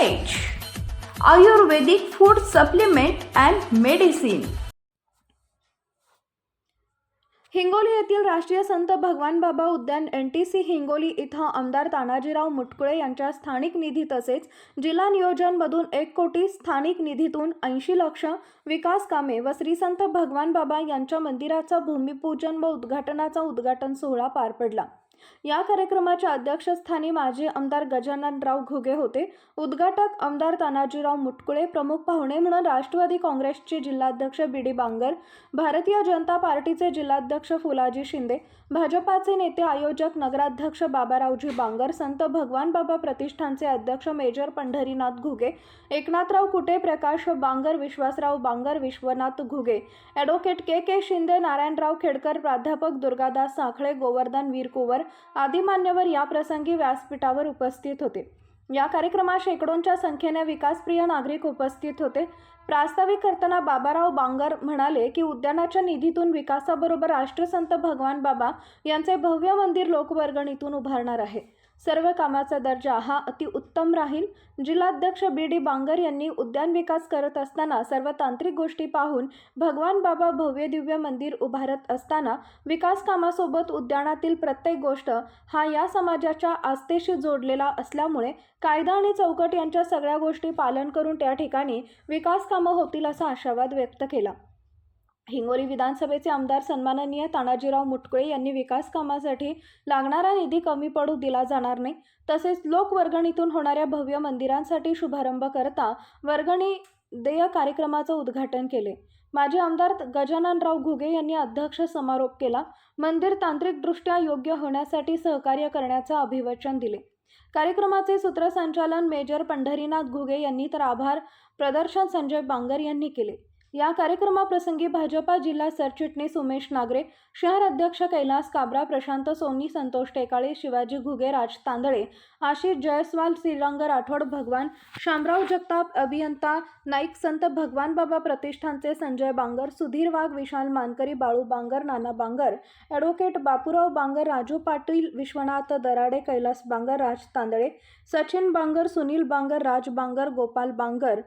Ayurvedic food supplement and medicine Hingoli येथील राष्ट्रीय संत भगवान बाबा उद्यान एन टी सी हिंगोली इथं आमदार तानाजीराव मुटकुळे यांच्या स्थानिक निधी तसेच जिल्हा नियोजनमधून एक कोटी स्थानिक निधीतून ऐंशी लक्ष विकास कामे व श्री संत भगवान बाबा यांच्या मंदिराचा भूमिपूजन व उद्घाटनाचा उद्घाटन सोहळा पार पडला. या कार्यक्रमाच्या अध्यक्षस्थानी माजी आमदार गजाननराव घुगे होते. उद्घाटक आमदार तानाजीराव मुटकुळे प्रमुख पाहुणे म्हणून राष्ट्रवादी काँग्रेसचे जिल्हाध्यक्ष बी डी बांगर भारतीय जनता पार्टीचे जिल्हाध्यक्ष फुलाजी शिंदे भाजपाचे नेते आयोजक नगराध्यक्ष बाबारावजी बांगर संत भगवान बाबा प्रतिष्ठानचे अध्यक्ष major Pandharinath Ghuge Eknathrao Kute Prakash Bangar Vishwasrao Bangar Vishwanath Ghuge advocate K K Shinde Narayanrao Khedkar प्राध्यापक दुर्गादास साखळे गोवर्धन वीरकुवर आदी मान्यवर या प्रसंगी व्यासपीठावर उपस्थित होते. या कार्यक्रमात शेकडोंच्या संख्येने विकासप्रिय नागरिक उपस्थित होते. प्रास्ताविक करताना बाबाराव बांगर म्हणाले की उद्यानाच्या निधीतून विकासाबरोबर राष्ट्रसंत भगवान बाबा यांचे भव्य मंदिर लोकवर्गणीतून उभारणार आहे. सर्व कामाचा दर्जा हा अतिउत्तम राहील. जिल्हाध्यक्ष बी डी बांगर यांनी उद्यान विकास करत असताना सर्व तांत्रिक गोष्टी पाहून भगवान बाबा भव्य दिव्य मंदिर उभारत असताना विकास कामासोबत उद्यानातील प्रत्येक गोष्ट हा या समाजाच्या आस्थेशी जोडलेला असल्यामुळे कायदा आणि चौकट यांच्या सगळ्या गोष्टी पालन करून त्या ठिकाणी विकास कामं होतील असा आशावाद व्यक्त केला. हिंगोली विधानसभेचे आमदार सन्माननीय तानाजीराव मुटकुळे यांनी विकास कामासाठी लागणारा निधी कमी पडू दिला जाणार नाही. तसेच लोकवर्गणीतून होणाऱ्या भव्य मंदिरांसाठी शुभारंभ करता वर्गणी देय कार्यक्रमाचं उद्घाटन केले. माजी आमदार गजाननराव घुगे यांनी अध्यक्ष समारोप केला. मंदिर तांत्रिकदृष्ट्या योग्य होण्यासाठी सहकार्य करण्याचं अभिवचन दिले. कार्यक्रमाचे सूत्रसंचालन मेजर पंढरीनाथ घुगे यांनी तर आभार प्रदर्शन संजय बांगर यांनी केले. या कार्यक्रमाप्रसंगी भाजपा जिल्हा सरचिटणीस उमेश नागरे शहर अध्यक्ष कैलास काबरा प्रशांत सोनी संतोष टेकाळे शिवाजी घुगे राज तांदळे आशिष जयस्वाल श्रीरंग राठोड भगवान शामराव जगताप अभियंता नाईक संत भगवान बाबा प्रतिष्ठानचे संजय बांगर सुधीर वाघ विशाल मानकरी बाळू बांगर नाना बांगर ॲडव्होकेट बापूराव बांगर राजू पाटील विश्वनाथ दराडे कैलास बांगर राज तांदळे सचिन बांगर सुनील बांगर राज बांगर गोपाल बांगर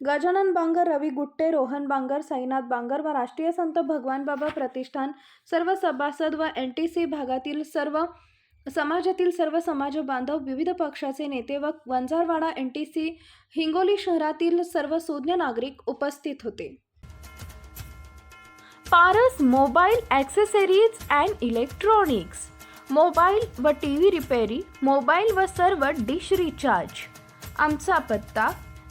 गजानन बांगर रवी गुट्टे रोहन बांगर साईनाथ बांगर व राष्ट्रीय संत भगवान बाबा प्रतिष्ठान सर्व सभासद व एन टी सी भागातील सर्व समाजातील सर्व समाज बांधव विविध पक्षाचे नेते व Vanjarwada N T C Hingoli शहरातील सर्व सुज्ञ नागरिक उपस्थित होते. Paras mobile accessories and electronics. Mobile व टी व्ही रिपेरी मोबाईल व सर्व डिश रिचार्ज. आमचा पत्ता